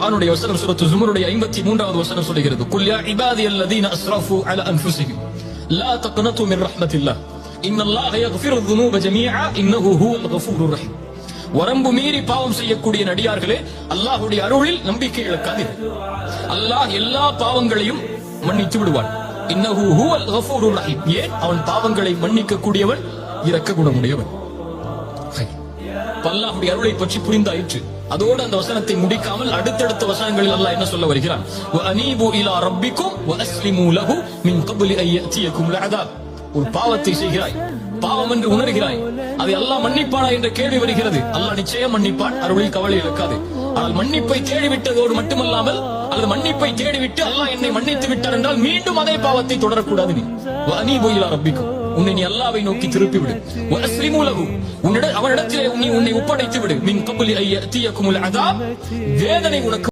குரானுடைய வசனம் சுரத்து ஜுமருடைய 53வது வசனம் சொல்லுகிறது. குல்யா இபாதி அல்லதீன அஸ்ரஃபு அல அன்ஃபுஸிஹிம் லா தக்னது மின் ரஹ்மத்தில்லாஹ். இன்னல்லாஹ யக்ஃபிரு ذுனூப ஜமீஆ. இன்னஹு ஹுவல் கஃபூருர் ரஹீம். வரம்பு மீறி பாவம் செய்யக்கூடிய நடிகார்களே அல்லாஹுடைய அருளில் நம்பிக்கை இழக்காதீர்கள் அல்லாஹ் எல்லா பாவங்களையும் மன்னித்து விடுவான். இன்னஹு ஹுவல் கஃபூருர் ரஹீம். ஏன்? அவன் பாவங்களை மன்னிக்க கூடியவன் இரக்க குணமுடையவன் அல்லாஹ்வுடைய அருளை பற்றி புரிந்தாயிற்று. அதோடு அந்த வசனத்தை முடிக்காமல் அடுத்தடுத்த வசனங்களில் அல்லாஹ் என்ன சொல்ல வருகிறான்? அனீபு இலா ரப்பிக்கும் வஅஸ்லிமு லஹு மின் கப்லி அன் யஅதியக்கும் அல்அதாப் ஒரு பாவத்தை செய்கிறாய். பாவம் என்று உணர்கிறாய். அதை அல்லாஹ் மன்னிப்பானா என்ற கேள்வி வருகிறது. அல்லாஹ் நிச்சயம் மன்னிப்பான். அருளில் கவலை இழக்காது. ஆனால் மன்னிப்பை தேடிவிட்டதோடு மட்டுமல்லாமல் அல்லது மன்னிப்பை தேடிவிட்டு அல்லாஹ் என்னை மன்னித்து விட்டார் என்றால் மீண்டும் அதே பாவத்தை தொடரக்கூடாது நீ. அனீபு இலா ரப்பிக்கும் உன்னை நீ அல்லாவை நோக்கி திருப்பி விடு வஅஸ்லிமு உன்னிட அவனிடத்திலே நீ உன்னை ஒப்படைத்து விடு மின் கபுலி அன் யஅதியக்கும் வேதனை உனக்கு